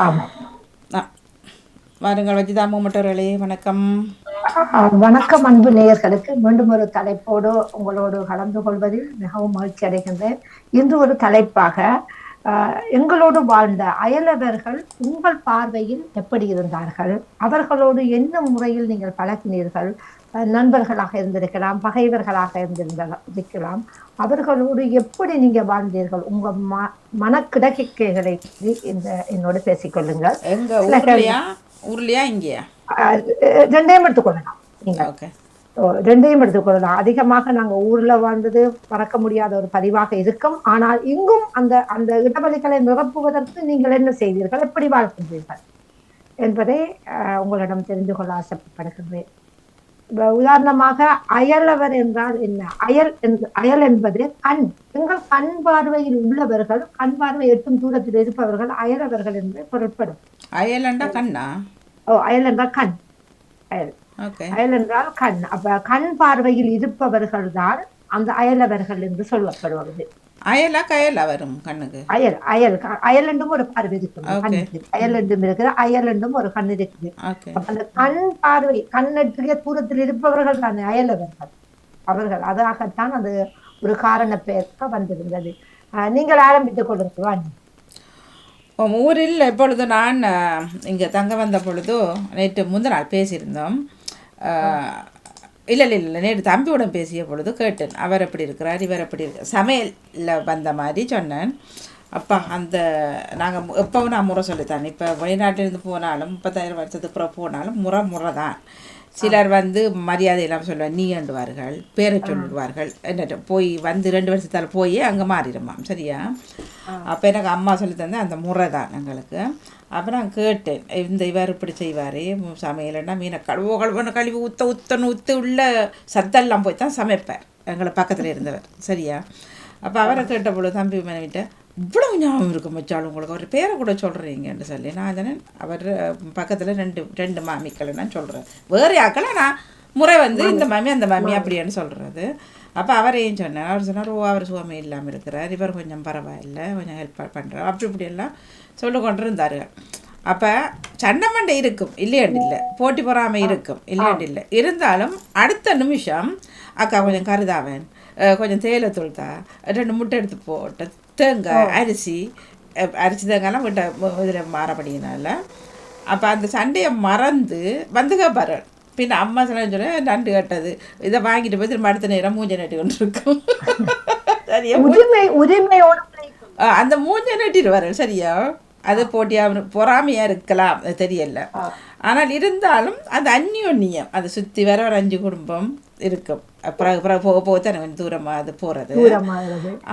ஆமா. ஆ வாருங்கள் வஜிதா மூமட்டர்களே வணக்கம். வணக்கம் அன்பு நேயர்களுக்கு. மீண்டும் ஒரு தலைப்போடு உங்களோடு கலந்து கொள்வதில் மிகவும் மகிழ்ச்சி அடைகின்றேன். இன்று ஒரு தலைப்பாக எங்களோடு வாழ்ந்த அயலவர்கள் உங்கள் பார்வையில் எப்படி இருந்தார்கள்? அவர்களோடு என்ன முறையில் நீங்கள் பழகினீர்கள்? நண்பர்களாக இருந்திருக்கலாம் பகைவர்களாக இருந்திருக்கலாம். அவர்களோடு எப்படி நீங்க வாழ்ந்தீர்கள்? உங்க ம மனக்கிடக்கைகளை இந்த என்னோடு பேசிக்கொள்ளுங்கள். ஊர்லையா? இங்கேயா? ரெண்டையும் எடுத்துக்கொள்ளலாம். ஓகே. ரெண்டையும் எடுத்துக்கொள்ளலாம். அதிகமாக நாங்க ஊர்ல வாழ்ந்தது மறக்க முடியாத ஒரு பதிவாக இருக்கும். ஆனால் இங்கும் அந்த அந்த இடைவெளிகளை நிரப்புவதற்கு நீங்கள் என்ன செய்தீர்கள்? எப்படி வாழ்கின்றீர்கள்? என்பதை உங்களிடம் தெரிந்து கொள்ள ஆசைப்படுகின்றேன். உதாரணமாக அயலவர் என்றால் என்ன? அயல் என்று அயல் என்பது கண். எங்கள் கண் பார்வையில் உள்ளவர்கள் கண் பார்வை எட்டும் தூரத்தில் இருப்பவர்கள் அயலவர்கள் என்று பொருட்படும் அயலண்டா கண்ணா? ஓ அயல் என்றால் கண். அயல். அயல் என்றால் கண். அப்ப கண் பார்வையில் இருப்பவர்கள் தான் அந்த அயலவர்கள் என்று சொல்லப்படுவது. அயலா கயலா வரும் கண்ணுக்கு. அயல் அயல் க- அயல் என்றும் ஒரு பார்வை இருக்குது Okay. கண்ணுக்கு. அயல் என்றும் இருக்குது அயல் என்றும் ஒரு கண் இருக்குது. அந்த கண் பார்வை கண்ணெற்றிய தூரத்தில் இருப்பவர்கள் தான் அயலவர்கள். அவர்கள் அதாகத்தான் அது ஒரு காரண பெயர்க்க வந்திருந்தது நீங்கள் ஆரம்பித்துக் கொள்ளுங்கள் ஊரில் எப்பொழுது நான் இங்கே தங்க வந்த பொழுது நேற்று முந்தின நாள் பேசியிருந்தோம். இல்லை இல்லை இல்லை நேற்று தம்பியுடன் பேசிய பொழுது கேட்டேன். அவர் எப்படி இருக்கிறார்? இவர் எப்படி இருக்கு? சமையலில் வந்த மாதிரி சொன்னேன். அப்பா அந்த நாங்கள் எப்போவும் நான் முறை சொல்லித்தான். இப்போ வெளிநாட்டிலிருந்து போனாலும் முப்பத்தாயிரம் வருஷத்துக்கு அப்புறம் போனாலும் முறை முறை தான் சிலர் வந்து மரியாதை இல்லாமல் சொல்லுவாங்க நீ என்றுவார்கள் பேரை சொல்லுவார்கள் என்ன போய் வந்து ரெண்டு வருஷத்தால் போய் அங்கே மாறிடுமாம். சரியா? அப்போ எனக்கு அம்மா சொல்லி தந்த அந்த முறை தான் எங்களுக்கு. அப்போ நான் கேட்டேன் இந்த இவர் இப்படி செய்வார் சமையலைன்னா மீனை கழுவோ கழுவோன்னு கழுவி ஊற்ற ஊற்றணும் ஊற்று உள்ள சத்தெல்லாம் போய் தான் சமைப்பார் எங்களை பக்கத்தில் இருந்தவர். சரியா? அப்போ அவரை கேட்ட பொழுது தம்பி மனைவிட்ட இவ்வளவு ஞாபகம் இருக்கு மச்சாள் உங்களுக்கு அவர் பேரை கூட சொல்கிறீங்கன்னு சொல்லி. நான் தானே அவர் பக்கத்தில் ரெண்டு ரெண்டு மாமிக்களை நான் சொல்கிறேன் வேறு யாக்களை நான் முறை வந்து இந்த மாமி அந்த மாமி அப்படின்னு சொல்கிறது அப்போ அவரையும் சொன்னேன். அவர் சொன்னார் ஓ அவர் சுவாமி இல்லாமல் இருக்கிறார். இவர் கொஞ்சம் பரவாயில்லை கொஞ்சம் ஹெல்ப் பண்ணுறார் அப்படி இப்படி எல்லாம் சொல்லி கொண்டு இருந்தார் அப்போ சண்டை மண்டை இருக்கும். இல்லையாண்டு இல்லை. போட்டி பொறாமை இருக்கும். இல்லையாண்டு இல்லை. இருந்தாலும் அடுத்த நிமிஷம் அக்கா கொஞ்சம் கருதாவன். கொஞ்சம் தேயிலை தூள்தா ரெண்டு முட்டை எடுத்து போட்டு தேங்காய் அரிசி அரிசி தேங்காய்லாம் விட்ட இதில் மாறப்படினால அப்போ அந்த சண்டையை மறந்து வந்து கேட்பாரு பின்ன அம்மா சொல்ல நண்டு கட்டது. இதை வாங்கிட்டு போய் திரும்ப அடுத்த நேரம் மூஞ்ச நட்டு கொண்டு இருக்கும். சரியா? அந்த மூஞ்ச நட்டிடுவாரு சரியா? அது போட்டியா பொறாமையா இருக்கலாம் அது தெரியல. ஆனால் இருந்தாலும் அது அந்யோன்யம். அது சுற்றி வர ஒரு அஞ்சு குடும்பம் இருக்கும். பிறகு பிறகு போக போக தானே கொஞ்சம் தூரமாக அது போகிறது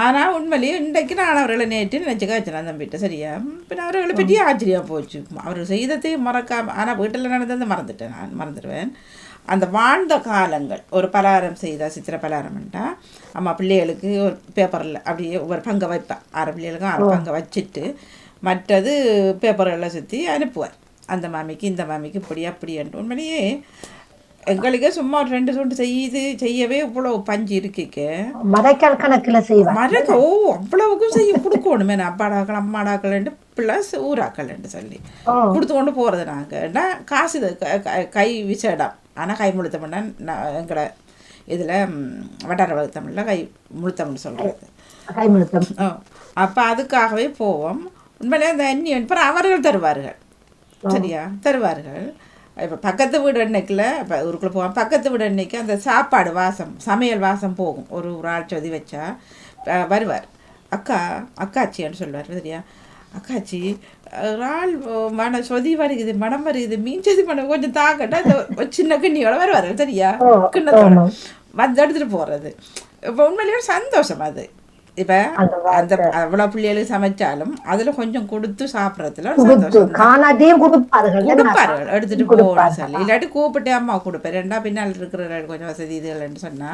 ஆனால் உண்மையிலேயே இன்றைக்கு நான் அவர்களை நேற்று நினச்சி காய்ச்சினா தம்பிட்ட சரியா? பின்ன அவர்களை பற்றி ஆச்சரியம் போச்சு. அவர் செய்ததையும் மறக்காம ஆனால் வீட்டில் நடந்ததை மறந்துட்டேன் நான் மறந்துடுவேன். அந்த வாழ்ந்த காலங்கள் ஒரு பலகாரம் செய்தா சித்திர பலகாரம்ட்டா அம்மா பிள்ளைகளுக்கு ஒரு பேப்பரில் அப்படியே ஒரு பங்கை வைப்பேன் ஆறு பிள்ளைகளுக்கும் ஆறு பங்கை வச்சுட்டு மற்றது பேப்பர்களில் சுற்றி அனுப்புவார் அந்த மாமிக்கு இந்த மாமிக்கு இப்படி அப்படி என்று உண்மையிலேயே எங்களுக்கே சும்மா ஒரு ரெண்டு சொண்டு செய்யுது செய்யவே இவ்வளோ பஞ்சு இருக்கீங்க மறைக்கால் கணக்குல செய்வார். மரக ஓ அவ்வளவுக்கும் செய்ய கொடுக்கணுமே. நான் அப்பாடாக்கள் அம்மாடாக்கள்ண்டு ப்ளஸ் ஊராக்கள்ண்டு சொல்லி. கொடுத்து கொண்டு போகிறது நாங்கள்னா காசு இது க- க- கை விசேடம். ஆனால் கை முழுத்தம்னா நான் எங்களை இதில் வட்டார வகுத்தமிழில் கை முழுத்தம்னு சொல்கிறது கைமுழுத்தம் ஓ அப்போ அதுக்காகவே போவோம். உண்மையிலே அந்த அந்நியன் அப்புறம் அவர்கள் தருவார்கள். சரியா? தருவார்கள். இப்போ பக்கத்து வீடு அன்னைக்கில் இப்போ ஊருக்குள்ளே போவோம் பக்கத்து வீடு அன்னைக்கு அந்த சாப்பாடு வாசம் சமையல் வாசம் போகும். ஒரு ஒரு ஆள் சொதி வச்சா வருவார். அக்கா அக்காச்சின்னு சொல்லுவார் சரியா? அக்காச்சி ஒரு ஆள் மன சொதி வருகுது மனம் வருகுது மீன் சொதி மனம் கொஞ்சம் தாக்கட்டா அந்த ஒரு சின்ன கிண்ணியோட வருவார் சரியா? கிண்ணத்தோட. வந்து எடுத்துகிட்டு போகிறது இப்போ உண்மையிலேயே சந்தோஷம் அது. இப்போ அந்த அவ்வளோ பிள்ளைகளுக்கு சமைச்சாலும் அதில் கொஞ்சம் கொடுத்து சாப்பிட்றதுல சந்தோஷம் கொடுப்பார்கள். கொடுப்பாரு எடுத்துட்டு போகணும் சொல்லி. இல்லாட்டி கூப்பிட்டு அம்மா கொடுப்பேன். ரெண்டா பின்னால் இருக்கிற கொஞ்சம் வசதி இதுகள்னு சொன்னா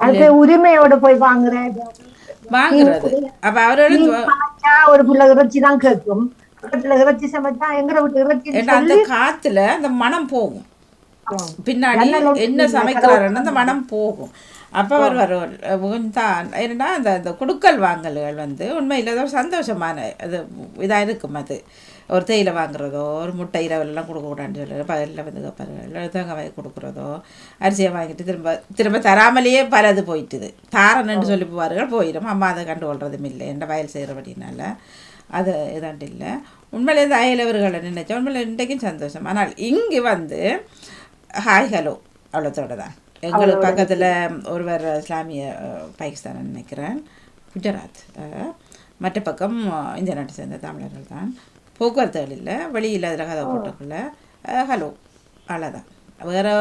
அது உரிமையோட போய் வாங்குறேன் வாங்குறது. அப்ப சமைச்சா ஒரு புள்ள இறைச்சி தான் கேட்கும். பக்கத்துல இறைச்சி சமைச்சா எங்களை விட்டு இறைச்சி அந்த காத்துல அந்த மனம் போகும். பின்னாடி என்ன சமைக்கிறாருன்னு அந்த மனம் போகும். அப்போ அவர் வருவார் தான். ஏன்னா அந்த அந்த குடுக்கல் வாங்கல்கள் வந்து உண்மையில் ஒரு சந்தோஷமான அது இதாக இருக்கும் அது. ஒரு தேயிலை வாங்குறதோ ஒரு முட்டை இரவெல்லாம் கொடுக்கக்கூடாதுன்னு சொல்லி பகலில் வந்து கேட்பார்கள் தேங்காய் கொடுக்குறதோ அரிசியை வாங்கிட்டு திரும்ப திரும்ப தராமலேயே பலது போயிட்டுது. தாரணுன்னு சொல்லி போவார்கள் போயிடும். அம்மா அதை கண்டுகொள்றதும் இல்லை. எந்த வயல் செய்கிறபடினால அது இதாண்டு இல்லை. உண்மையிலே இந்த அயலவர்களை நினைச்சா உண்மையில இன்றைக்கும் சந்தோஷம். ஆனால் இங்கே வந்து ஹாய் ஹலோ அவ்வளோத்தோட தான். எங்களுக்கு பக்கத்தில் ஒருவர் இஸ்லாமிய பாகிஸ்தான் நினைக்கிறேன். குஜராத் மற்ற பக்கம் இந்திய நாட்டை சேர்ந்த தமிழர்கள் தான். போக்குவரத்துகள் இல்லை வெளியில் அதில் கதை போட்டுக்குள்ள ஹலோ அவ்வளோதான் வேறு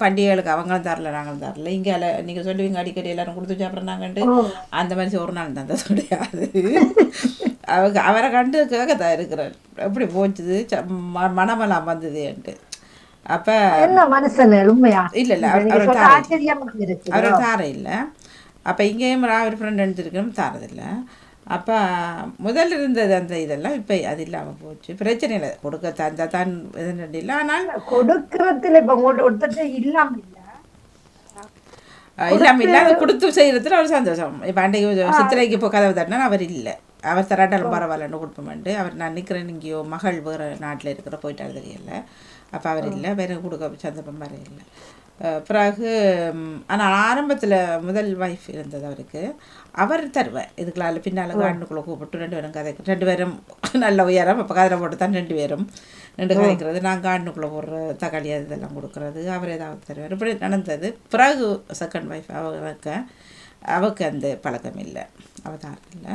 பண்டிகைகளுக்கு அவங்களும் தரல நாங்களும் தரல. இங்கே நீங்கள் சொல்லுவீங்க அடிக்கடி எல்லாரும் கொடுத்து சாப்பிட்றோம் நாங்கன்ட்டு அந்த மாதிரி ஒரு நாள் தந்தது கிடையாது அவங்க அவரை கண்டு கேட்கத்தான் இருக்கிறார். எப்படி போச்சுது? மனமெல்லாம் வந்ததுன்ட்டு அப்போ என்ன மனுஷன் உண்மையா? இல்ல, இல்ல, அவர்- நீங்க அவர் சொல்ற தாரை. இல்லை. அப்போ இங்கேயும் ஒரு ஃப்ரெண்ட் எடுத்துருக்கணும் தாரதில்லை அப்போ முதல்ல இருந்தது அந்த இதெல்லாம் இப்போ அது இல்லாமல் போச்சு. பிரச்சனை இல்லை. கொடுக்க தந்தா தான் இல்லை ஆனால் கொடுக்கறதுல இப்ப ஒருத்தர் இல்லாம இல்ல. அஹ் இல்லாம இல்லை. அது கொடுத்து செய்கிறதுல ஒரு சந்தோஷம். இப்போ அன்றைக்கு சித்திரைக்கு இப்போ கதவு தட்டினா அவர் இல்லை. அவர் தராட்டாலும் பரவாயில்லன்னு கொடுப்போம்ட்டு அவர் நான் நிற்கிறேன் இங்கேயோ மகள் வேறு நாட்டில் இருக்கிற போயிட்டாரு தெரியல. அப்போ அவர் இல்லை வேற கொடுக்க சந்தர்ப்பம் வேறு இல்லை. பிறகு ஆனால் ஆரம்பத்தில் முதல் வைஃப் இருந்தது அவருக்கு. அவர் தருவார். இதுக்குள்ள பின்னால் காண்டுக்குள்ளே கூப்பிட்டு ரெண்டு பேரும் கதை ரெண்டு பேரும் நல்ல உயரம் அப்போ கதிரை போட்டு தான் ரெண்டு பேரும் ரெண்டு கதைக்கிறது. நான் காண்டுக்குள்ளே போடுற தக்காளி அது இதெல்லாம் கொடுக்குறது. அவர் ஏதாவது தருவார். இப்படி நடந்தது. பிறகு செகண்ட் ஒய்ஃப் அவருக்கு அவருக்கு அந்த பழக்கம் இல்லை. அவதாரம் இல்லை.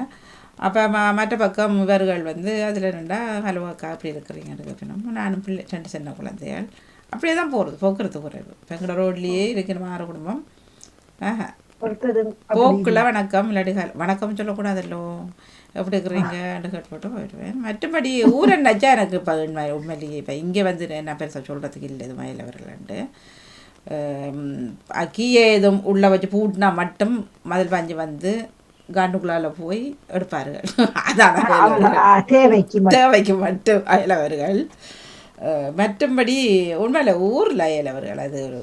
அப்போ ம மற்ற பக்கம் இவர்கள் வந்து அதில் ரெண்டா ஹலோ அக்கா அப்படி இருக்கிறீங்கன்னு கேட்கணும். நானும் பிள்ளை ரெண்டு சின்ன குழந்தைகள். அப்படியே தான் போகிறது போக்குறது குறைவு இப்போ எங்களோட ரோட்லேயே இருக்கணும் ஆறு குடும்பம். ஆஹா. போக்குல வணக்கம் இல்லாட்டி வணக்கம் சொல்லக்கூடாதல்லோ எப்படி இருக்கிறீங்கன்னு கேட்டு போயிடுவேன். மற்றபடி ஊரை நச்சா எனக்கு இப்போ உண்மை உண்மையிலேயே இப்போ இங்கே வந்து என்ன பெருசாக சொல்கிறதுக்கு இல்லை இது மயிலவர்கள்ண்டு கீழே எதுவும் உள்ள வச்சு பூட்டினா மட்டும் மதில் பாஞ்சு வந்து காண்டுக்குள்ளால போய் எடுப்பார்கள் அதான் தேவைக்கு. தேவைக்கு மட்டும் அயலவர்கள் மற்றும்படி உண்மையில் ஊரில் அயலவர்கள் அது ஒரு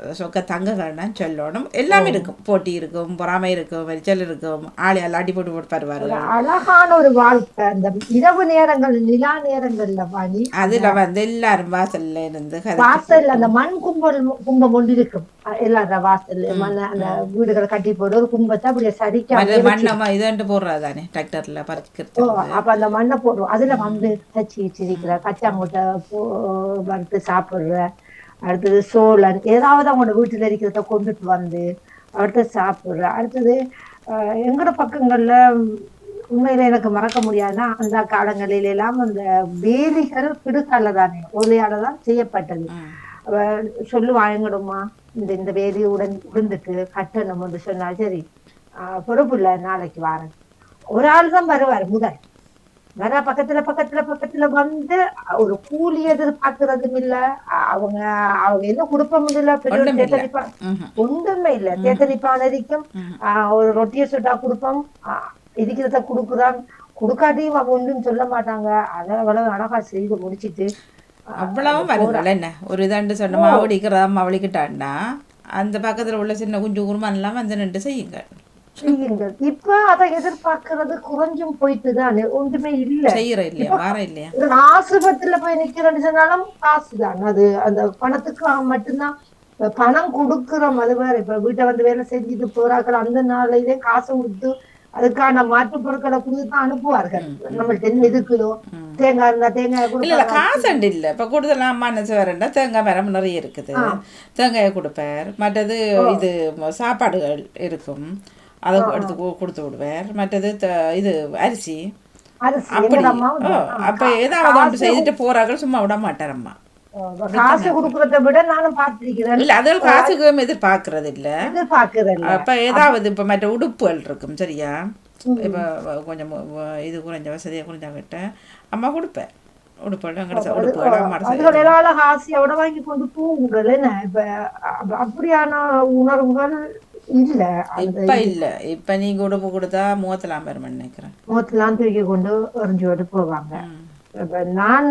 சொக்க தங்ககள்னா சொல்லணும் எல்லாமே இருக்கும். போட்டி இருக்கும் பொறாமை இருக்கும் வெறிச்சல் இருக்கும். ஆளையால் அடி போட்டு போட்டு பருவார்கள் அழகான ஒரு வாழ்க்கை. அந்த இரவு நேரங்கள் நிலா நேரங்கள்ல பாணி அதுல வந்து எல்லாரும் வாசல்ல இருந்து வாசல்ல அந்த மண் கும்பல் கும்பம் ஒன்று இருக்கும். எல்லாரும் வாசல்ல மண் அந்த வீடுகளை கட்டி போட்டு ஒரு கும்பத்தை அப்படியே சரிக்க மண்ணை மண்ணமா இதுன்ட்டு போடுறது தானே டிராக்டர்ல பறிக்கிறது அப்ப அந்த மண்ணை போடுவோம். அதுல வந்து தச்சு வச்சிருக்கிற கச்சாங்கொட்டை போ- வறுத்து சாப்பிடுற அடுத்தது சோளன் ஏதாவது அவங்களோட வீட்டுல இருக்கிறத கொண்டுட்டு வந்து அடுத்து சாப்பிடுற அடுத்தது அஹ், எங்கட பக்கங்கள்ல உண்மையில எனக்கு மறக்க முடியாதுன்னா அந்த காலங்களில எல்லாம் அந்த வேலிகள் பிடுக்கால தானே ஒலையால தான் செய்யப்பட்டது. ம். அவ சொல்லுவா எங்கடம்மா இந்த இந்த வேலி உடன் உடுந்துட்டு கட்டணும் என்று சொன்னா சரி ஆஹ் பொறுப்பு இல்ல நாளைக்கு வாரேன். ஒரு ஆள் தான் வருவார் முதல். வர பக்கத்துல பக்கத்துல பக்கத்துல வந்து ஒரு கூலி எதிர்பார்க்கறதும் இல்ல. அவங்க அவங்க என்ன குடுப்பம் இல்ல பெரிய ஒண்ணும் இல்ல. தேத்தரிப்பா. ம்ஹும். ஒன்றுமே இல்ல. தேத்தரிப்பான் இருக்கும் ஒரு ரொட்டியை சுட்டா கொடுப்போம். இருக்கிறத கொடுக்குறான். கொடுக்காட்டியும் அவ ஒன்றும் சொல்ல மாட்டாங்க. அதை அவ்வளவு அழகா செய்து முடிச்சிட்டு அவ்வளவும் வருங்கள் என்ன? ஒரு இதாண்டு சொன்ன மாவடிக்கிறதா மாவடிக்கிட்டான்னா அந்த பக்கத்துல உள்ள சின்ன குஞ்சு குருமான் எல்லாம் வந்து நின்று செய்யுங்க. செய்யுங்கள். இப்ப அதை எதிர்பார்க்கறது குறைஞ்சும் போயிட்டு தானே ஒன்றுமே இல்ல. இல்லையா? ஆஸ்பத்திரியில போய் நிக்கிறேன்னு சொன்னாலும் காசு தான் அது அந்த பணத்துக்கு அவன் மட்டும்தான். பணம் கொடுக்குறோம். அது வேற. இப்ப வீட்டை வந்து வேலை செஞ்சுட்டு போறார்கள். அந்த நாளையிலே காசு கொடுத்து அதுக்கான மாற்று பொருட்களை கொடுத்து தான் அனுப்புவார்கள் நம்மள்ட்ட என்ன இருக்குதோ? தேங்காய் இருந்தா தேங்காய் இல்ல இல்ல. காசண்டு இல்ல. இப்ப கூடுதலா மனசு வரண்டா தேங்காய் மரம் நிறைய இருக்குது. தேங்காயை கொடுப்பார். மற்றது இது சாப்பாடுகள் இருக்கும். அதை எடுத்து கொடுத்து விடுவார் மற்றது இது அரிசி. அப்படி. அப்ப ஏதாவது ஒன்று செய்துட்டு போறார்கள் சும்மா விட மாட்டாரம்மா. காசு கொடுக்கறத விட நானும் பார்த்திருக்கிறேன். இல்ல அதில் எதிர்பார்க்கறது இல்ல அப்ப ஏதாவது இப்ப மற்ற உடுப்புகள் இருக்கும் சரியா? இப்ப கொஞ்சம் இது குறைஞ்ச வசதியா குறைஞ்சா கிட்ட அம்மா கொடுப்பேன். அதுகள் எல்லாம் ஆசையோட வாங்கி கொண்டு போகுங்கள் என்ன? இப்ப அ- அப்படியான உணர்வுகள் இல்ல இப்ப இல்ல. இப்ப நீங்க உடுப்பு கொடுத்தா மூவத்தலாம் பெருமை நினைக்கிறேன். முகத்தெல்லாம் தூக்கி கொண்டு எறிஞ்சு விட்டு போவாங்க. நான்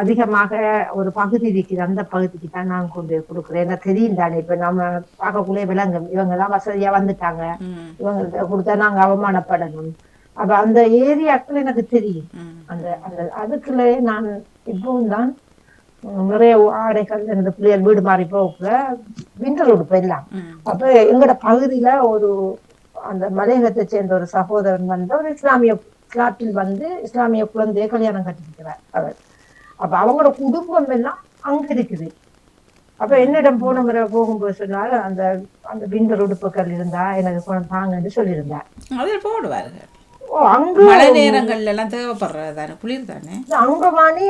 அதிகமாக ஒரு பகுதி இருக்குது அந்த பகுதிக்கு தான் நான் கொண்டு போய் கொடுக்குறேன். எனக்கு தெரியும் தானே இப்ப நம்ம பார்க்கக்குள்ளே விலங்கும் இவங்க எல்லாம் வசதியா வந்துட்டாங்க. ம் இவங்கள்ட்ட கொடுத்தா நாங்க அவமானப்படணும். அப்ப அந்த ஏரியாக்கள் எனக்கு தெரியும். அந்த அந்த அதுக்குள்ளே நான் இப்பவும் தான் நிறைய ஆடைகள் இந்த பிள்ளைகள் வீடு மாறி போகல விண்டர் உடுப்பு எல்லாம் அப்ப எங்கட பகுதியில ஒரு அந்த மலையகத்தை சேர்ந்த ஒரு சகோதரன் வந்து ஒரு இஸ்லாமிய நாட்டில் வந்து இஸ்லாமிய குழந்தைய கல்யாணம் கட்டிருக்கிறார் அவர். அப்ப அவங்களோட குடும்பம் எல்லாம் அங்க இருக்குது. அப்ப என்னிடம் போன முறை போகும்போது சொன்னார் அந்த அந்த விண்டர் உடுப்புகள் இருந்தா எனக்கு தாங்கன்னு சொல்லியிருந்தார். அதில் போடுவார்கள் மழை நேரங்கள்ல எல்லாம் தேவைப்படுறது தானே குளிர் தானே அங்க வாணி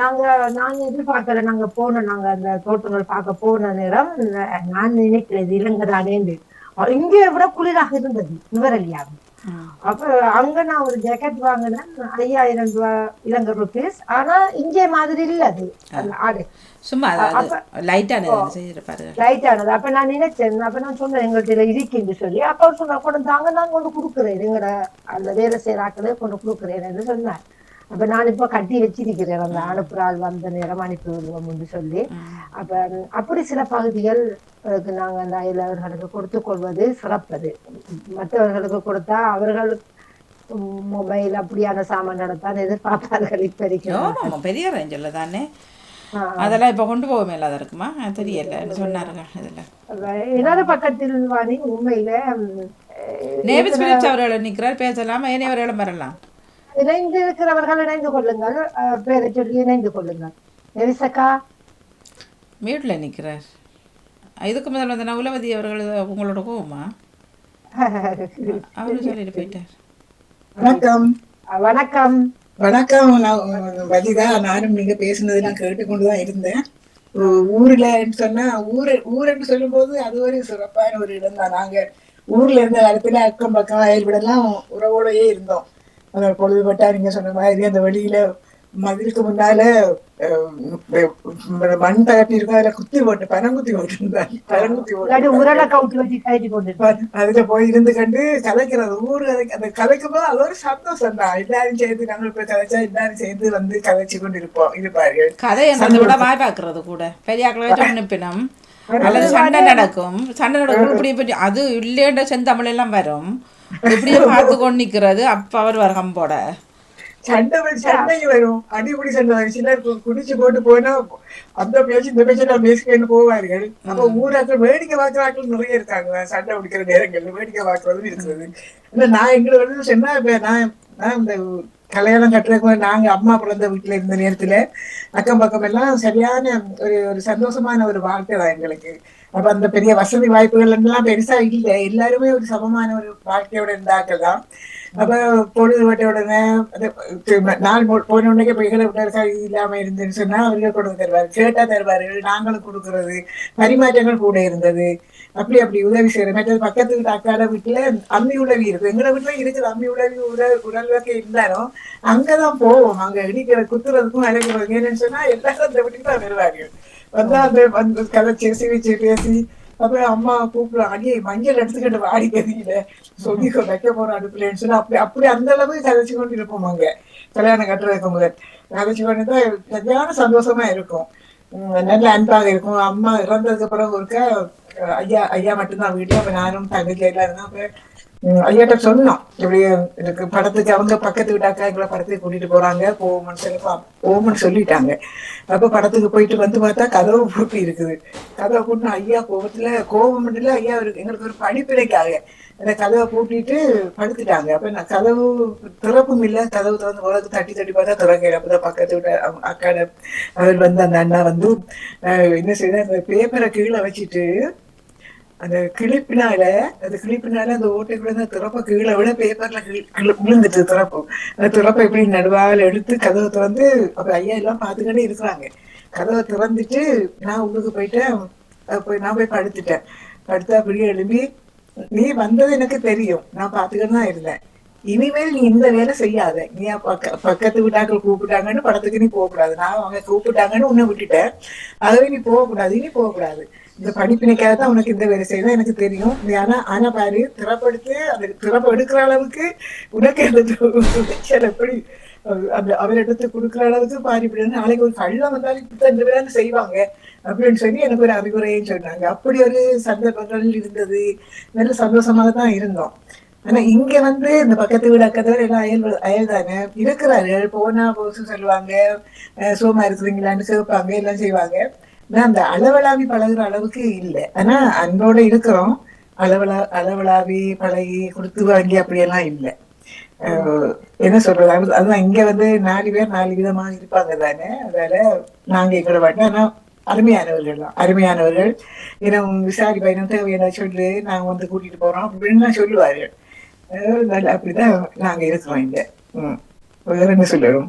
நாங்க நாங்க எதிர்பார்க்கல நாங்க போனோம் நாங்க அந்த தோட்டங்கள் பார்க்க போன நேரம் நான் நினைக்கிறது இலங்கைதானேன்னு இங்கே விட குளிராக இருந்தது நுவரலியாகும் அப்ப அங்க நான் ஒரு ஜாக்கெட் வாங்கினேன் ஐயாயிரம் ரூபாய் இலங்கை ருபீஸ் ஆனா இங்கே மாதிரி இல்ல அது ஆடு. சும்மா அதாவது லைட்டான செய்திருப்பாரு லைட் ஆனது அப்ப நான் நினைச்சேன் அப்ப நான் சொன்னேன் எங்கள்ட்ட இதுல இருக்குன்னு சொல்லி. அப்ப சொன்னார் கொண்டு தாங்க நான் கொண்டு கொடுக்குறேன். எங்கட அந்த வேலை செய்யற ஆட்களே கொண்டு கொடுக்குறேன் சொன்னார். அப்ப நான் இப்ப கட்டி வச்சிருக்கிறேன் அந்த அனுப்புற ஆள் வந்த நேரம் அனுப்பி விடுவோம்னு சொல்லி. அப்ப அப்படி சில பகுதிகள் நாங்க அந்த அயலவர்களுக்கு கொடுத்து கொள்வது சிறப்பது. மற்றவர்களுக்கு கொடுத்தா அவர்கள் மொபைல் அப்படியான சாமான் நடத்தான் எதிர்பார்ப்பார்கள் இப்ப பெரிய ரேஞ்சில் தானே. அதெல்லாம் இப்போ கொண்டு போக மேலாத இருக்குமா தெரியல. சொன்னாருங்க இதில். எனது பக்கத்தில் வாணி உண்மையில நேவிஸ் பிலிப்ஸ் அவர்கள் நிற்கிறார். பேசலாம்? ஏனையவர்களும் வரலாம் இணைந்து இருக்கிறவர்கள் இணைந்து கொள்ளுங்கள். பேரை சொல்லி இணைந்து கொள்ளுங்கள். நெரிசக்கா மியூட்டில் நிற்கிறார். இதுக்கு முதல்ல வந்து நவுலவதி அவர்கள் உங்களோட கோவமா? அவரும் சொல்லிட்டு போயிட்டார். வணக்கம். வணக்கம். வணக்கம். நான் வதிதா நானும் நீங்க பேசுனதெல்லாம் கேட்டுக்கொண்டுதான் இருந்தேன். ஊர்ல ஊர்லன்னு சொன்னா ஊரு ஊருன்னு சொல்லும்போது அது ஒரு சிறப்பான ஒரு இடம் தான் நாங்க ஊர்ல இருந்த இடத்துல அக்கம் பக்கம் அயல்விடெல்லாம் உறவோடயே இருந்தோம். அந்த பொழுதுபட்டா நீங்க சொன்ன மாதிரி அந்த வெளியில மதிலுக்கு முன்னால மண் தகட்டி இருக்கும் அதுல குத்தி போட்டு பனங்குத்தி போட்டு இருந்தாங்க பனங்குத்தி போட்டு அதுல போய் இருந்து கண்டு கலைக்கிறது ஊரு கதை- அந்த கலைக்கும் போது அது ஒரு சந்தோஷம் தான். எல்லாரும் சேர்ந்து நாங்கள் போய் கதைச்சா எல்லாரும் சேர்ந்து வந்து கதைச்சு கொண்டு இருப்போம் இருப்பார்கள் கதை என்றதை விட வாய் பார்க்கறது கூட. பெரியாக்களை அனுப்பினோம் அல்லது சண்டை நடக்கும். சண்டை நடக்கும். இப்படி இப்படி அது இல்லைன்ற செந்தமிழ் எல்லாம் வரும். இப்படியே பார்த்து கொண்டு நிற்கிறது அப்போ அவர் வர கம்போட சண்டை சண்டை வரும். அடிப்படி சண்டை வரும். சிலர் குடிச்சு போட்டு போனா அந்த பேச்சு இந்த பேச்சு நான் பேசிக்கன்னு போவார்கள். அப்ப ஊராக்கள் வேடிக்கை பார்க்கறாக்கள் நிறைய இருக்காங்க. சண்டை பிடிக்கிற நேரங்கள்ல வேடிக்கை பார்க்கறதும் இருக்கிறது இல்ல நான் எங்களை வந்து சொன்னா இப்ப நான் நான் இந்த கல்யாணம் கட்டுறதுக்கு நாங்க அம்மா பிறந்த வீட்டுல இருந்த நேரத்துல அக்கம் பக்கம் எல்லாம் சரியான ஒரு ஒரு சந்தோஷமான ஒரு வாழ்க்கை தான் எங்களுக்கு. அப்ப அந்த பெரிய வசதி வாய்ப்புகள் எல்லாம் பெருசா இல்லை. எல்லாருமே ஒரு சமமான ஒரு வாழ்க்கையோட இருந்தாக்கள் தான். அப்ப பொழுது விட்ட உடனே நாள் போன உடனே பிள்ளைகளை விட்டாருக்கா இது இல்லாமல் இருந்துன்னு சொன்னா அவர்கள் கொண்டு வந்து தருவார். கேட்டா தருவார்கள் நாங்களும் கொடுக்கறது. பரிமாற்றங்கள் கூட இருந்தது. அப்படி அப்படி உதவி செய்யறது. மற்றது பக்கத்து வீட்டு அக்காட வீட்டுல அம்மி உதவி இருக்கு. எங்களோட வீட்டுல இருக்குது அம்மி உதவி உடல் உடல்வாக்க இருந்தாலும் அங்கதான் போவோம். அங்க இடிக்கிற குத்துறதுக்கும் அழைக்கிறதுக்கும். என்னன்னு சொன்னா எல்லாரும் அந்த வீட்டுக்கு தான் வருவாங்க. வந்தா அந்த வந்து கதைச்சு சிரிச்சு பேசி அப்புறம் அம்மா கூப்பிடுவாங்க. அடியே மஞ்சள் எடுத்துக்கிட்டு வாடி கதியில. சொல்லி வைக்க போறோம் அடுப்புலன்னு சொல்லி அப்படி அப்படி அந்த அளவுக்கு கதைச்சு கொண்டு இருப்போம் அங்க. கல்யாணம் கட்டுறதுக்கு முதல் கதைச்சு கொண்டு தான் சரியான சந்தோஷமா இருக்கும். நல்ல அன்பாக இருக்கும். அம்மா இறந்ததுக்கு அப்புறம் ஒருக்க ஐயா ஐயா மட்டும்தான் வீட்டுல அப்ப நானும் தங்கச்சி எல்லாம் இருந்தோம். அப்ப ஐயாட்ட சொன்னோம் இப்படி எனக்கு படத்துக்கு அவங்க பக்கத்து வீட்டாக்கா எங்களை படத்துக்கு கூட்டிட்டு போறாங்க. போவோம்னு சொல்லி போவோம்னு சொல்லிட்டாங்க. அப்ப படத்துக்கு போயிட்டு வந்து பார்த்தா கதவு பூட்டி இருக்குது. கதவை பூட்டின ஐயா கோபத்துல கோபம் இல்ல ஐயா ஒரு எங்களுக்கு ஒரு படிப்பினைக்காக அந்த கதவை பூட்டிட்டு படுத்துட்டாங்க. அப்ப நான் கதவு திறப்பும் இல்ல. கதவு திறந்து உலக தட்டி தட்டி பார்த்தா திறக்க அப்பதான் பக்கத்து விட்ட அக்காட அவர் வந்து அந்த அண்ணா வந்து என்ன செய்த அந்த பேப்பரை கீழே வச்சுட்டு அந்த கிளிப்பினால அந்த கிளிப்பினால அந்த ஓட்டைக்குள்ள அந்த திறப்பை கீழே விட பேப்பர்ல விழுந்துட்டு திறப்பு. அந்த திறப்பை எப்படி நடுவாவில் எடுத்து கதவை திறந்து அப்ப ஐயா எல்லாம் பார்த்துக்கிட்டே இருக்கிறாங்க. கதவை திறந்துட்டு நான் உள்ளுக்கு போயிட்டேன். போய் நான் போய் படுத்துட்டேன். படுத்தா அப்படியே எழுப்பி நீ வந்தது எனக்கு தெரியும். நான் பார்த்துக்கிட்டு தான் இருந்தேன். இனிமேல் நீ இந்த வேலை செய்யாத. நீ பக்க பக்கத்து வீட்டாக்கள் கூப்பிட்டாங்கன்னு படத்துக்கு நீ போகக்கூடாது. நான் அவங்க கூப்பிட்டாங்கன்னு உன்னை விட்டுட்டேன். அதுவே நீ போகக்கூடாது. இனி போகக்கூடாது. இந்த படிப்பினைக்காக தான் உனக்கு இந்த வேலை செய்யணும். எனக்கு தெரியும். நீ ஆனா ஆனா பாரு திறப்படுத்து அந்த திறப்பு எடுக்கிற அளவுக்கு உனக்கு அந்த துணிச்சல் எப்படி அந்த அவர் கொடுக்குற அளவுக்கு பாரிப்படின்னு நாளைக்கு ஒரு கள்ளம் வந்தாலும் இப்படித்தான் இந்த வேலை செய்வாங்க அப்படின்னு சொல்லி எனக்கு ஒரு அறிவுரையும் சொன்னாங்க. அப்படி ஒரு சந்தர்ப்பங்கள் இருந்தது. நல்ல சந்தோஷமாக தான் இருந்தோம். ஆனா இங்க வந்து இந்த பக்கத்து வீடு அக்கத்தவர் எல்லாம் அயல் அயல் தானே இருக்கிறாரு போனா போசு சொல்லுவாங்க. சோமா இருக்கிறீங்களான்னு கேட்பாங்க எல்லாம் செய்வாங்க. ஆனா அந்த அளவலாவி பழகுற அளவுக்கு இல்லை. ஆனா அன்போட இருக்கிறோம். அளவலா அளவலாவி பழகி கொடுத்து வாங்கி அப்படியெல்லாம் இல்லை. என்ன சொல்றது? அது- அதுதான் இங்க வந்து நாலு பேர் நாலு விதமா இருப்பாங்க தானே. அதனால நாங்க எங்களை வாட்டோம் ஆனா அருமையானவர்கள் தான். அருமையானவர்கள். இன்னும் விசாரி பையனும் தேவையான சொல்லு நாங்க வந்து கூட்டிட்டு போறோம் அப்படின்னு சொல்லுவாரு. அஹ் நல்ல அப்படிதான் நாங்க இருக்கிறோம் இங்க. ம். வேற என்ன சொல்லணும்?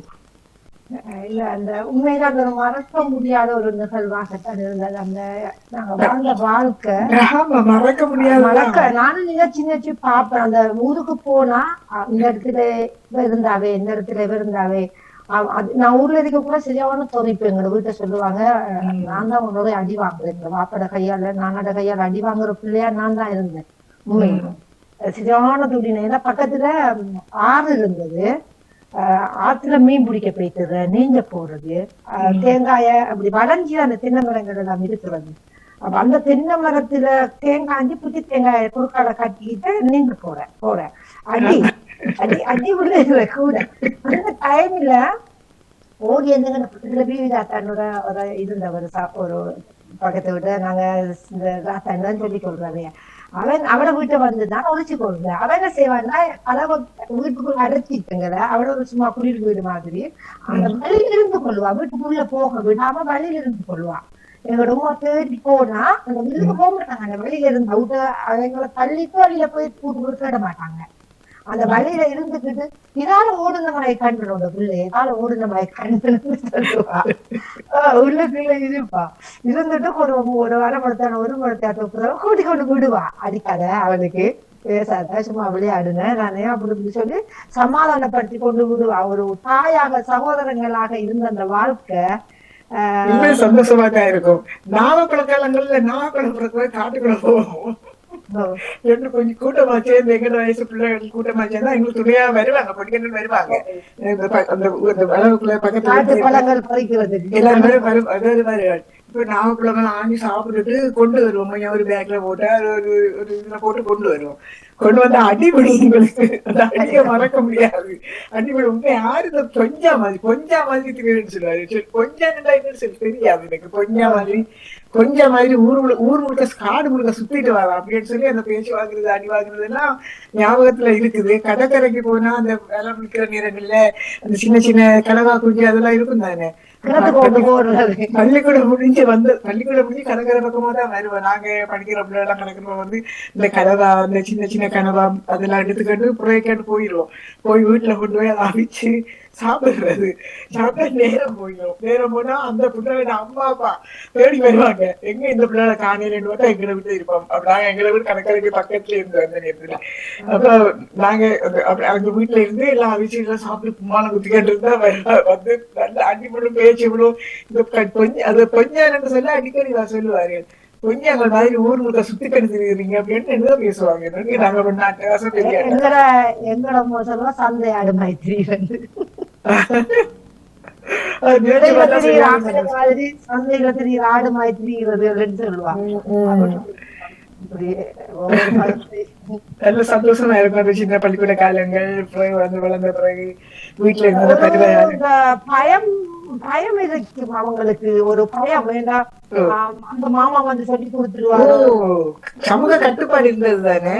இல்ல அந்த உண்மையில அந்த மறக்க முடியாத ஒரு நிகழ்வாகத்தான் இருந்தது. அந்த நாங்க வாழ்ந்த வாழ்க்கை. மறக்க முடியாது மறக்க நானும் நிகழ்ச்சி நிகழ்ச்சி பார்ப்பேன். அந்த ஊருக்கு போனா இந்த இடத்துல இருந்தாவே இந்த இடத்துல இருந்தாவே நான் ஊர்ல இருக்க கூட சரியான துறைப்பு எங்க வீட்டை சொல்லுவாங்க நான் தான் உன்னோட அடி வாங்குறேன் எங்க வாப்பட கையால நானோட கையால அடி வாங்குற பிள்ளையா நான் தான் இருந்தேன். உண்மையில. சரியான துடினேன் பக்கத்துல ஆறு இருந்தது. ஆத்துல மீன் பிடிக்க போயிட்டு நீஞ்ச போறது தேங்காய அப்படி வளைஞ்சி அந்த தென்னை மரங்கள் எல்லாம் இருக்கிறது. அப்ப அந்த தென்னை மரத்துல தேங்காய் அஞ்சு புத்தி தேங்காய குறுக்கால கட்டிக்கிட்டு நீந்து போறேன் போறேன் அடி அடி அடி விழுதுல கூட. அந்த டைம்ல ஓடி எந்த பக்கத்துல பிவி தாத்தானோட ஒரு இருந்தவர் சா- ஒரு பக்கத்து விட்டு நாங்க இந்த தாத்தான் தான் சொல்லி கொள்றாரு அவன் அவட வீட்டை வந்துதான் ஒழிச்சு கொள்ளுங்க அவன் என்ன செய்வான்னா கதவை வீட்டுக்குள்ள அடைச்சிட்டுங்கள அவட ஒரு சும்மா குடியிருக்கு வீடு மாதிரி அந்த வழியில இருந்து கொள்ளுவா. வீட்டுக்குள்ள போக விடாம வழியில இருந்து கொள்ளுவா. எங்களோட உமா தேடி போனா அந்த வீட்டுக்கு போக மாட்டாங்க. அந்த வெளியில இருந்து அவுட்ட அவங்கள தள்ளிட்டு வழியில போய் கூட்டு போய் தேட மாட்டாங்க. அந்த வழியில இருந்துகிட்டு இதால ஓடுன மாதிரி கண்டனோட பிள்ளை இதால ஓடுன கண்டனு சொல்லுவா. ஆஹ் பிள்ளை இருப்பா. இருந்துட்டு ஒரு ஒரு வர படுத்தான ஒரு மரத்தாட்ட கூட்டி கொண்டு விடுவா. அடிக்காத அவனுக்கு பேசாத சும்மா விளையாடுனேன் நானே அப்படி சொல்லி சமாதானப்படுத்தி கொண்டு விடுவா. ஒரு தாயாக சகோதரங்களாக இருந்த அந்த வாழ்க்கை ஆஹ் சந்தோஷமா தான் இருக்கும். நாவப்பழ காலங்கள்ல நாவப்பழம் பிறகு காட்டுக்குள்ள போவோம். ரெண்டு கொஞ்சம் கூட்டமா சேர்ந்து எங்க வயசு பிள்ளைகள் கூட்டமா சேர்ந்தா எங்களுக்கு துணையா வருவாங்க படிக்கணும் வருவாங்க அந்த அந்த அளவுக்குள்ள பக்கத்துல எல்லாருமே வரும் வருவாங்க இப்ப நாவப்பழம் ஆணி சாப்பிட்டுட்டு கொண்டு வருவோம் ஒரு பேக்ல போட்டு ஒரு ஒரு இதுல போட்டு கொண்டு வருவோம் கொண்டு வந்த அடிபடி எங்களுக்கு அந்த அடிய மறக்க முடியாது. அடிபடி உண்மை யாரு இந்த கொஞ்சா மாதிரி கொஞ்சா மாதிரி தெரியும்னு சொல்லுவாரு. சரி, கொஞ்சா நல்லா என்னன்னு சொல்லி தெரியாது எனக்கு. கொஞ்சா மாதிரி கொஞ்சம் மாதிரி ஊர் ஊர் முழுக்க காடு முழுக்க சுத்திட்டு வரலாம் அப்படின்னு சொல்லி அந்த பேச்சு வாங்குறது அடி வாங்குறது எல்லாம் ஞாபகத்துல இருக்குது. கடற்கரைக்கு போனா அந்த வேலை முடிக்கிற நேரங்கள்ல அந்த சின்ன சின்ன கடவா குஞ்சு அதெல்லாம் இருக்கும் தானே? பள்ளிக்கூடம் முடிஞ்சு வந்து பள்ளிக்கூடம் முடிஞ்சு கடற்கரை பக்கமா தான் வருவோம் நாங்க படிக்கிற பிள்ளை எல்லாம் கிடக்கிறோம் வந்து இந்த கனவா அந்த சின்ன சின்ன கனவா அதெல்லாம் எடுத்துக்கிட்டு புறையக்காட்டு போயிடுவோம் போய் வீட்டுல கொண்டு போய் அதை அவிச்சு சாப்பிடுறது. சாப்பிட்டா நேரம் போயிடும். நேரம் போனா அந்த பிள்ளையோட அம்மா அப்பா தேடி வருவாங்க. எங்க இந்த பிள்ளையோட காணையில பார்த்தா எங்களை விட்டு இருப்போம். அப்ப நாங்க எங்களை விட்டு கடற்கரைக்கு பக்கத்துல இருந்தோம் அந்த நேரத்துல அப்ப நாங்க அந்த- வீட்டுல இருந்து எல்லா அவிச்சு சாப்பிட்டு கும்மாளம் குத்திக்கிட்டு இருந்தா வந்து வந்து நல்ல அடிபடும் பேச்சு விடும் இந்த கொஞ்சம் அது கொஞ்சம் சொல்ல அடிக்கடி நான் சொல்லுவாரு. கொஞ்சம் மாதிரி ஊர் முழுக்க சுத்தி கணிச்சிருக்கீங்க அப்படின்னு என்ன பேசுவாங்க? நாங்க ஒரு பெரிய எங்கட எங்கட சந்தை ஆடு வந்து. சந்தையில ஆடு மாதிரி சந்தையில சொல்லுவாங்க நல்ல சந்தோஷமா இருக்கும் சின்ன பள்ளிக்கூட காலங்கள் பிறகு வளர்ந்து வளர்ந்த பிறகு வீட்டுல இருந்த பயம் பயம் இருக்கும் அவங்களுக்கு. ஒரு பயம் வேண்டாம் அந்த மாமா வந்து சொல்லி ஓ கொடுத்துருவாரு சமூக கட்டுப்பாடு இருந்தது தானே?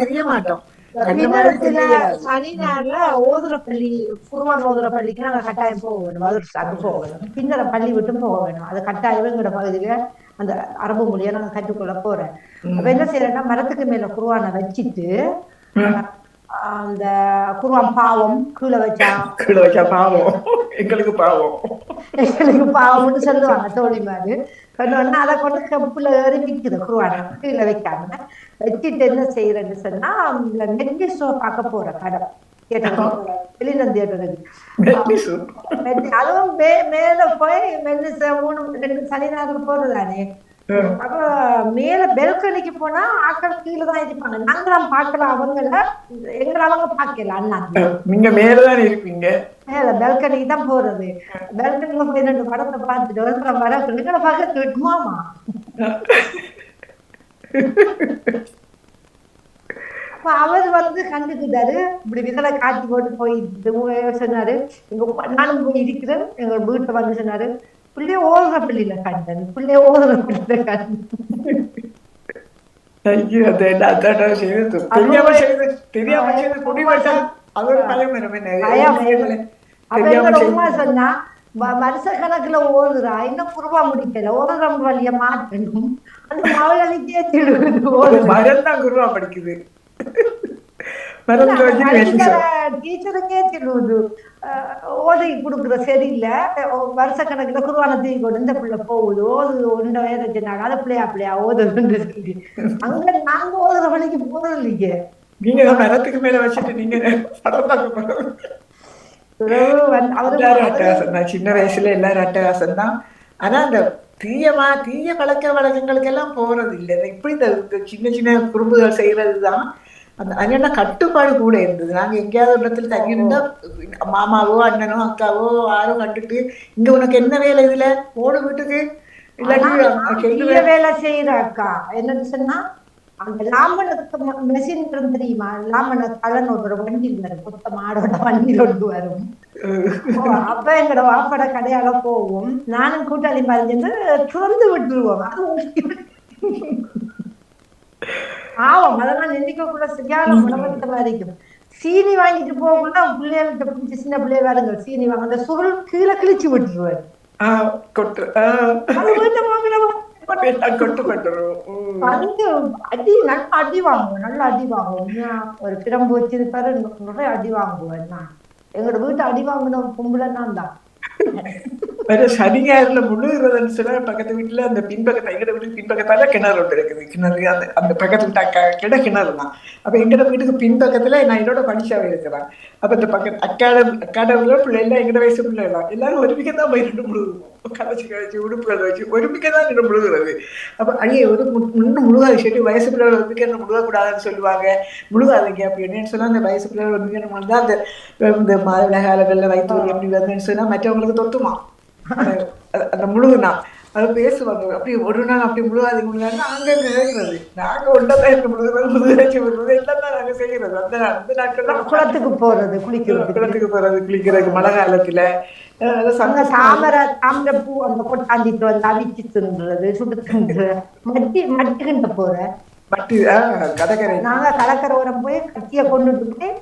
தெரிய மாட்டோம். சனி ஓதுற பள்ளி குருவான் ஓதுற பள்ளிக்கு நாங்க கட்டாயம் போக வேணும் அது அது போக வேணும் பின்னர பள்ளி விட்டு போக வேணும் அது கட்டாயம் எங்களோட பகுதியில அந்த அரபு மொழியை நாங்க கற்றுக்கொள்ள போறேன். அப்ப என்ன செய்யறேன்னா மரத்துக்கு மேல குருவானை வச்சுட்டு அந்த குருவான் பாவம் கீழே வச்சா. கீழே வச்சா பாவம். எங்களுக்கு பாவம். எங்களுக்கு பாவம்னு சொல்லுவாங்க தோழி மாதிரி சொன்னோன்னா அதை கொண்டு கப்புல ஏறி விற்குது குருவானை கீழே வைக்காம. வச்சுட்டு என்ன செய்யறேன்னு சொன்னா நெல்லி ஷோ பார்க்க போற வெளிநன் தியேட்டருக்கு அதுவும் மேல போய் மெல்லிச மூணு ரெண்டு சனி ஞாயிறு போறதானே அப்ப மேல பெல்கனிக்கு போனா ஆக்கள் கீழே தான் இருப்பாங்க நாங்களாம் பார்க்கலாம் அவங்கள எங்களை அவங்க பார்க்கல அண்ணா நீங்க மேலதான் இருப்பீங்க. மேல பெல்கனிக்கு தான் போறது. பெல்கனில போய் ரெண்டு படத்தை பார்த்துட்டு வந்து வர எங்களை பார்க்க கேட்டுமாமா அப்ப அவர் வந்து கண்டுக்கிட்டாரு இப்படி விதலை காட்டி போட்டு போயிட்டு சொன்னாரு நானும் போய் இருக்கிறேன் எங்க வீட்டுல வந்து சொன்னாரு பிள்ளைய ஓதுற பிள்ளையில கண்டன் பிள்ளைய ஓதுற பிள்ளையில கண்டன் ஐயோ அது அதான் செய்தது. தெரியாம சொன்னா ஓதுறா இன்னும் குருவா முடிக்கல ஓதுற வழிய மாற்றணும். அந்த மவளுக்கே திடுவது ஓதுறா மரம் தான் குருவா படிக்குது. டீச்சருக்கே திடுவது ஓதை கொடுக்குற சரியில்லை வருஷ கணக்குல குருவான தூக்கி கொண்டு இந்த பிள்ளை போகுது ஓது ஒன்றை வேற சொன்னாங்க. அதை பிள்ளையா பிள்ளையா ஓதுன்னு சொல்லி அங்க நாங்க ஓதுற வழிக்கு போறது இல்லையே நீங்க மரத்துக்கு மேல வச்சுட்டு நீங்க சின்ன வயசுல எல்லாரும் அட்டகாசம் தான். ஆனா அந்த தீயமா தீய பழக்க வழக்கங்களுக்கு எல்லாம் போறது இல்லை இப்படி இந்த இந்த சின்ன சின்ன குறும்புகள் செய்யறது தான் அந்த அதனால கட்டுப்பாடு கூட இருந்தது. நாங்க எங்கேயாவது ஒரு இடத்துல தங்கி இருந்தா மாமாவோ அண்ணனோ அக்காவோ யாரோ கண்டுட்டு இங்க உனக்கு என்ன வேலை இதுல? ஓடு வீட்டுக்கு. இல்லாட்டி வேலை செய்யற அக்கா. என்னன்னு சொன்னா அந்த லாமனுக்கு மெஷின் இருந்து தெரியுமா? லாமன கலன் ஒரு வண்டி வரும் கொத்த மாடோட வண்டி ஒன்று வரும். அப்ப எங்கட வாப்பட கடையால போவோம். நானும் கூட்டாளி மறைஞ்சு திறந்து விட்டுருவோம். அது ஆமாம் அதெல்லாம் நெல்லிக்க கூட சரியான உணவகத்தை வரைக்கும் சீனி வாங்கிட்டு போகணும்னா பிள்ளைகள்கிட்ட பிடிச்சி சின்ன பிள்ளைய வருங்க சீனி வாங்க. அந்த சுருள் கீழே கிழிச்சு விட்டுருவாரு. வந்து அடி நல்லா அடி வாங்குவோம். நல்லா அடி வாங்குவோம். ஒரு பிரம்பு வச்சிருப்பாரு நிறைய அடி வாங்குவேன் நான் எங்களோட வீட்டு அடி வாங்கின பொம்பளை நான் தான் வேற சனி ஞாயிறுல முழுகிறதுன்னு சொன்னா பக்கத்து வீட்டுல அந்த பின்பக்கத்தை எங்கட வீட்டுக்கு பின்பக்கத்தால கிணறு ஒன்று இருக்குது. கிணறு அந்த அந்த பக்கத்து வீட்டு கிட கிட்ட கிணறு தான் அப்ப எங்கட வீட்டுக்கு பின்பக்கத்துல நான் என்னோட படிச்சாவே இருக்கிறேன். அப்ப இந்த பக்கத்து அக்காடம் அக்காடவுல பிள்ளை எல்லாம் எங்கட வயசு பிள்ளை எல்லாம் எல்லாரும் ஒருமிக்க தான் போய் ரெண்டு முழுகுவோம் கலைச்சு கலைச்சு உடுப்புகளை வச்சு ஒருமிக்க தான் ரெண்டு முழுகிறது. அப்ப அங்கே ஒரு மு- முழுகா விஷயத்து வயசு பிள்ளைகள் ஒருமிக்க முழுகக்கூடாதுன்னு சொல்லுவாங்க. முழுகாதீங்க அப்படின்னு சொன்னா அந்த வயசு பிள்ளைகள் ஒருமிக்க தான் அந்த இந்த மாதவிட காலங்களில் வயிற்று அப்படி வந்துன்னு சொன்னா மற்றவங்களுக்கு தொத்துமா அந்த முழுகுனா. அது பேசுவாங்க. அப்படி ஒரு நாள் அப்படி முழுகாதீங்க முழுகாது அங்க கேட்கறது நாங்க ஒன்றதான் இருந்து முழுகிறது முழுகாச்சு வருவது எல்லாம் தான் நாங்க செய்யறது? அந்த அந்த நாட்கள் குளத்துக்கு போறது குளிக்கிறதுக்கு குளத்துக்கு போறது குளிக்கிறதுக்கு மழை காலத்துல. சந்தோஷமா தாமரை தாமரை பூ அந்த கொட்டாந்திட்டு வந்து அவிச்சு தின்றது சுடு தின்று மட்டி மட்டிக்கிட்ட போற. ஆஹ் கடற்கரை. நாங்க கடற்கரை போய் கட்டிய கொண்டுட்டு போய்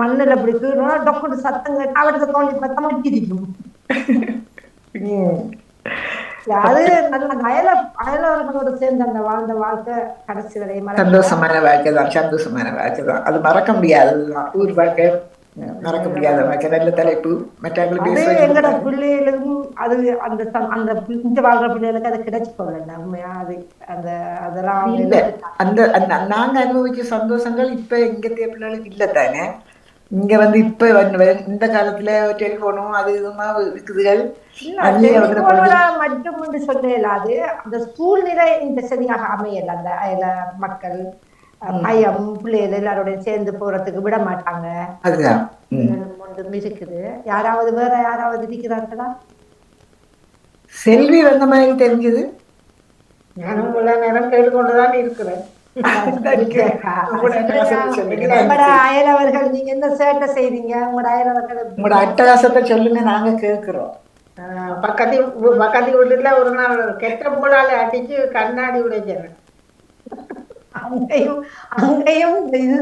மண்ணுல இப்படி கீழோம் டொக்குண்டு சத்தம் அவருக்கு தோண்டி பார்த்தா மட்டிக்கும் அது அயல அயலவர்களோட சேர்ந்து அந்த வாழ்ந்த வாழ்க்கை கடைசி வரை சந்தோஷமான வாழ்க்கை தான் சந்தோஷமான வாழ்க்கை தான் அது மறக்க முடியாததுதான் ஊர் வாழ்க்கை மறக்க முடியாத வாழ்க்கை. நல்ல தலைப்பு. மற்றவங்களுக்கு எங்கட பிள்ளைகளுக்கும் அது அந்த அந்த இந்த வாழ்ற பிள்ளைகளுக்கு அது கிடைச்சு போகல உண்மையா அது அந்த அதெல்லாம் இல்ல. அந்த அந்த நாங்க அனுபவிச்ச சந்தோஷங்கள் இப்ப எங்க பிள்ளைகளுக்கு இல்ல தானே. இங்க வந்து இப்ப இந்த காலத்துல டெலிபோனும் அது இதுமா இருக்குதுகள் மட்டும் என்று சொல்ல இயலாது அந்த சூழ்நிலை இந்த சரியாக அமையல அந்த மக்கள் பயம் பிள்ளைகள் எல்லாரோட சேர்ந்து போறதுக்கு விட மாட்டாங்க. ஒன்றும் இருக்குது யாராவது வேற யாராவது இருக்கிறார்களா செல்வி வந்த மாதிரி தெரிஞ்சது. நானும் நேரம் கேட்டுக்கொண்டுதான் இருக்கிறேன். உங்களோட அயலவர்கள் நீங்க என்ன சேட்டை செய்றீங்க? உங்களோட அயலவர்கள்? உங்களோட அட்டகாசத்தை சொல்லுங்க நாங்க கேட்கிறோம் பக்கத்து பக்கத்து வீட்டுல ஒரு நாள் கெட்ட போலால அடிச்சு கண்ணாடி உடைச்சேன் அங்கேயும் அங்கேயும் இது.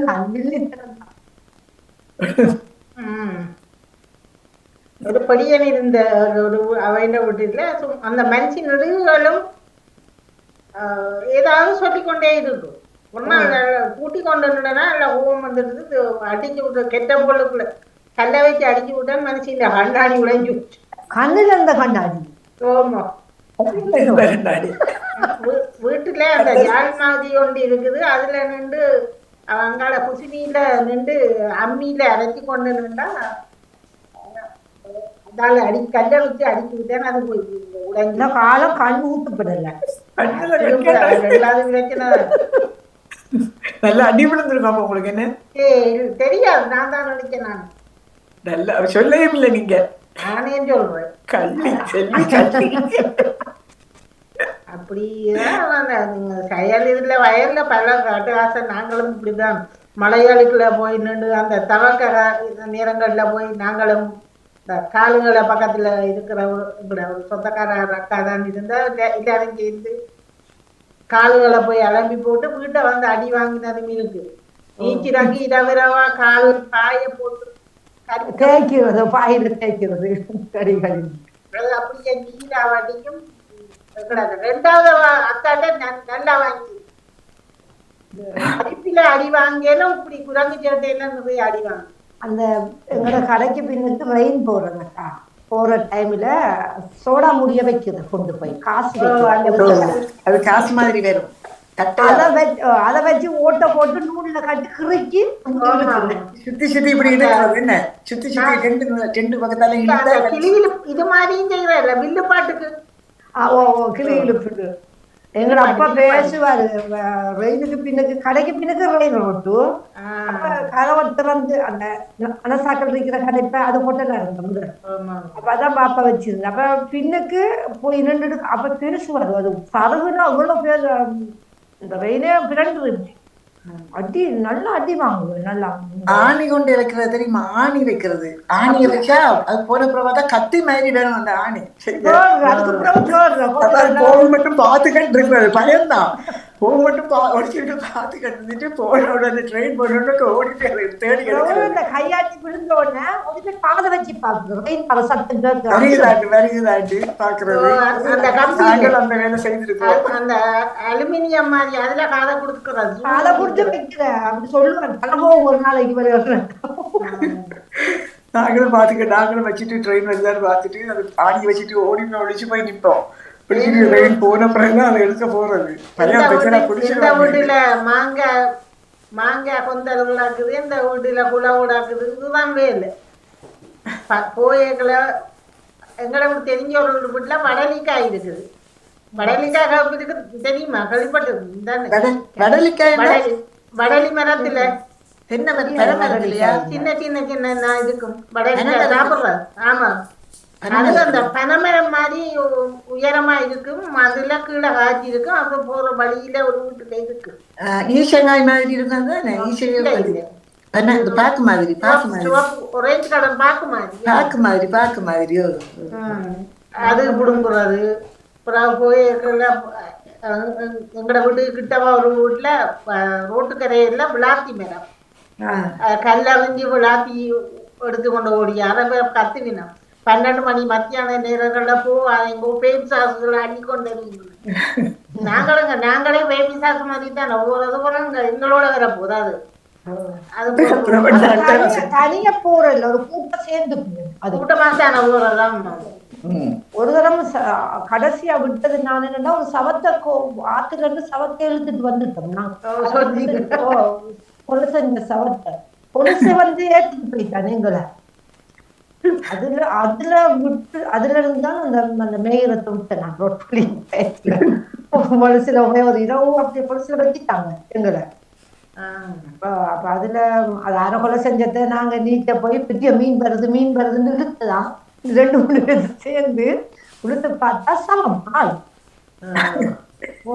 ஒரு படியன் இருந்த ஒரு அவைண்ட வீட்டுல அந்த மனுஷன் நெடுகளும் ஏதாவது சொல்லிக்கொண்டே இருக்கும் நாள் கூட்டி கொண்டு வந்துட்டேன்னா இல்ல ஓம் வந்துட்டு அடிச்சு விட்டு கெட்ட பொருளுக்குள்ள. கல்லை வச்சு அடிச்சு விட்டா மனுஷன் கண்ணாடி உடைஞ்சு கண்ணுல இருந்த கண்ணாடி. ஓமோ இந்த வீட்டுல அந்த ஜால் மாதிரி ஒன்று இருக்குது. அதுல நின்று அங்கால குசினியில நின்று அம்மியில அரைச்சி கொண்டு நின்றா இதால அடி கல்லை வச்சு அடிச்சு விட்டேன் அது உடைஞ்சு இந்த காலம் கண் ஊட்டுப்படல பிரச்சனை. நல்லா அடி விழுந்துருக்கும் அப்ப உங்களுக்கு என்ன? தெரியாது. நான் தான் நினைச்சேன் நான். நல்லா சொல்லவே இல்லை நீங்க. நானே சொல்றேன். கல்வி செல்வி கல்வி நீங்க செயல் இதுல வயல்ல பல காட்டுவாசம் நாங்களும் இப்படிதான். மலையாளிக்குள்ள போய் நின்று அந்த தவக்கர நேரங்கள்ல போய் நாங்களும் இந்த காலுங்களை பக்கத்துல இருக்கிற இப்படி சொந்தக்கார அக்கா தான் இருந்தா எல்லா- எல்லாரும் சேர்ந்து காலுகளை போய் அலம்பி போட்டு வீட்டை வந்து அடி வாங்கினதும் இருக்கு நீச்சிறங்கி இரவிரவா கால் காய போட்டு கறி தேய்க்கிறது பாயில தேய்க்கிறது கறிகளில். அது அப்படியே கிடக்கு. ரெண்டாவது நல்- நல்லா வாங்கி. அடிப்பில அடி வாங்கியெல்லாம் இப்படி குரங்கு சேட்டையெல்லாம் நிறைய அடி வாங்க. அந்த எங்களோட கடைக்கு பின்னுக்கு ரெயின் போடுறதுக்கா. போற டைம்ல சோடா முடிய வைக்குது கொண்டு போய். காசு. அது காசு மாதிரி வரும் அதை வச்சு அதை வச்சு ஓட்டை போட்டு நூல்ல கட்டி கிறுக்கி. சுத்தி சுத்தி இப்படி என்ன? சுத்தி சுத்தி பக்கத்தால இது மாதிரியும் செய்யறதில்ல வில்லு பாட்டுக்கு? ஓ கிளி எங்கட அப்பா பேசுவாரு. ரெயிலுக்கு பின்னுக்கு கடைக்கு பின்னுக்கு ரெயில் அப்ப கதவை திறந்து அந்த மனசாக்கள் இருக்கிற கடைப்ப அது ஹோட்டலா இருந்தோம். அப்ப அதான் பாப்பா வச்சிருந்தேன் அப்ப பின்னுக்கு போய் நின்றுட்டு அப்ப பேசுவாரு. அது சருகுனா அவ்வளவு பேர் இந்த ரெயிலே பிறண்டு இருந்துச்சு அடி நல்லா அடி வாங்குவேன் நல்லா. ஆணி கொண்டு வைக்கிறது தெரியுமா? ஆணி வைக்கிறது. ஆணி வச்சா அது போன பிறகு கத்தி மாதிரி வேணும் அந்த ஆணி. சரியா? தோறு, அதுக்கு பிறகு தோறு. அதான் போக மட்டும் பார்த்துக்கிட்டு இருக்கிறது பயம்தான். போக மட்டும் பா ஒடிச்சுட்டு பார்த்துக்கிட்டு இருந்துட்டு போன உடனே ட்ரெயின் போன உடனே ஓடிட்டு தேடி இந்த கையாட்டி விழுந்த உடனே ஒரு காதை வச்சு ரெயின் பல சத்தம் வருகுதாட்டு பாக்குறது ஓ, அந்த நாங்கள் அந்த வேலை செய்திருக்கோம் அந்த அலுமினியம் மாதிரி அதுல காதை கொடுத்துக்கிறது. காதை பிடிச்சி வைக்கிறேன். அப்படி சொல்லுவேன். பணமும் ஒரு நாளைக்கு வருவேன் நாங்களும் பார்த்துக்க நாங்களும் வச்சுட்டு ட்ரெயின் வருதான்னு பார்த்துட்டு அது ஆணி வச்சுட்டு ஓடி ஒழிச்சு போய் நிற்போம். ட்ரெயின் போன பிறகுதான் அதை எடுக்க போறது. பையன் பிரச்சனை இந்த பிடிச்சிருவாங்க வீட்டுல மாங்காய் மாங்காய் கொந்தல் விளாக்குது இந்த வீட்டுல குலை விடாக்குது இதுதான் வேலை. போயக்களை எங்களை விட்டு தெரிஞ்ச ஒரு வீட்டுல வடலிக்காய் இருக்குது. வடலிக்காய் இருக்கு தெரியுமா? என்ன? வடலி மரத்துல சின்ன சின்ன சின்ன நான் இருக்கும் வடலிக்காய் ஆமா. அது அந்த பனைமரம் மாதிரி உயரமா இருக்கும் அதுல கீழே காய்ச்சி இருக்கும் அது போற வழியில ஒரு வீட்டுல இருக்கு. ஈசங்காய் மாதிரி இருக்கும் தானே? ஈசங்காய் மாதிரி. என்ன இந்த பாக்கு மாதிரி பாக்கு மாதிரி. ஒரேஞ்ச் கலர் பாக்கு மாதிரி. பாக்கு மாதிரி பாக்கு மாதிரியோ ம். அது புடுங்குறது அப்புறம் போய் எங்கட வீட்டுக்கு கிட்டவா ஒரு வீட்டுல ரோட்டுக்கரையில விளாத்தி மரம். கல்லறிஞ்சு விளாத்தி எடுத்து கொண்டு ஓடி அதை பேர் கத்துவினோம் பன்னெண்டு மணி மத்தியான நேரங்கள்ல போ எங்க பேபி சாசுகளை அடிக்கொண்டு நாங்களுங்க நாங்களே பேபி சாசு மாதிரி தான் ஒவ்வொரு போறாங்க எங்களோட வர போகுது. தனியா- தனியா போற இல்ல ஒரு கூட்டம் சேர்ந்து. அது கூட்டமா தானே போறதான் ம். ஒரு ச- கடைசியா விட்டது நான் என்னன்னா ஒரு சவத்தை ஆத்துல இருந்து சவத்தை இழுத்துட்டு வந்துட்டோம். நான் கொலுசு இந்த சவத்தை. கொலுசு வந்து ஏத்துட்டு போயிட்டான் எங்களை. அதுல அதுல விட்டு அதுல இருந்து தான் அந்த அந்த மேயரத்தை விட்டேன் நான் ரோட்லி கொலுசுல ஒரே இரவு அப்படி கொலுசுல வச்சுட்டாங்க எங்களை. அப்ப அப்ப அதுல அது அரை கொலை செஞ்சதை நாங்க நீட்ட போய் பெரிய மீன் வருது மீன் வருதுன்னு இழுத்துதான் ரெண்டு மூணு பேர் சேர்ந்து இழுத்து பார்த்தா சமம் ஆள். ஓ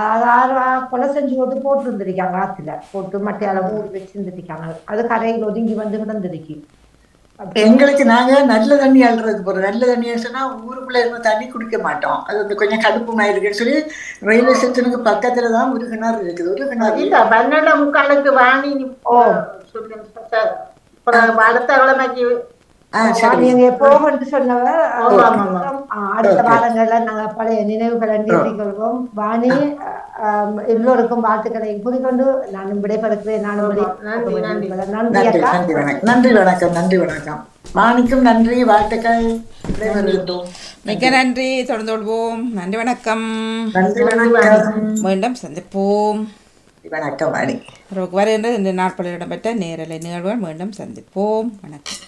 அது ஆறு கொலை செஞ்சு போட்டு போட்டு இருந்திருக்காங்க ஆத்துல. போட்டு மட்டையால மூடி வச்சு இருந்திருக்காங்க அது கரையில் ஒதுங்கி வந்து கிடந்திருக்கு. எங்களுக்கு நாங்க நல்ல தண்ணி அழுறது போறோம். நல்ல தண்ணி சொன்னா ஊருக்குள்ள இருந்த தண்ணி குடிக்க மாட்டோம். அது வந்து கொஞ்சம் கடுப்பு மாதிரி இருக்குன்னு சொல்லி ரயில்வே ஸ்டேஷனுக்கு பக்கத்துல தான் ஒரு கிணறு இருக்குது. ஒரு கிணறு இல்ல பன்னெண்டு முக்காலுக்கு வாணி நீ ஓ. அடுத்த கிழமைக்கு நீங்க போகன்னு சொன்னவ அடுத்த வாரங்கள்ல நாங்க பழைய நினைவுகளை நீட்டிக் கொள்வோம் வாணி எல்லோருக்கும் வாழ்த்துக்களை கூறிக்கொண்டு நானும் விடைபெறுகிறேன். நானும் நன்றி, வணக்கம். நன்றி வணக்கம் வணக்கம். நன்றி வாழ்த்துக்கள். மிக்க நன்றி. தொடர்ந்து கொள்வோம். நன்றி வணக்கம். நன்றி வணக்கம். மீண்டும் சந்திப்போம். வணக்கம் வாணி. வருகின்ற இந்த நாட்களில் இடம்பெற்ற நேரலை நிகழ்வுகள் மீண்டும் சந்திப்போம். வணக்கம்.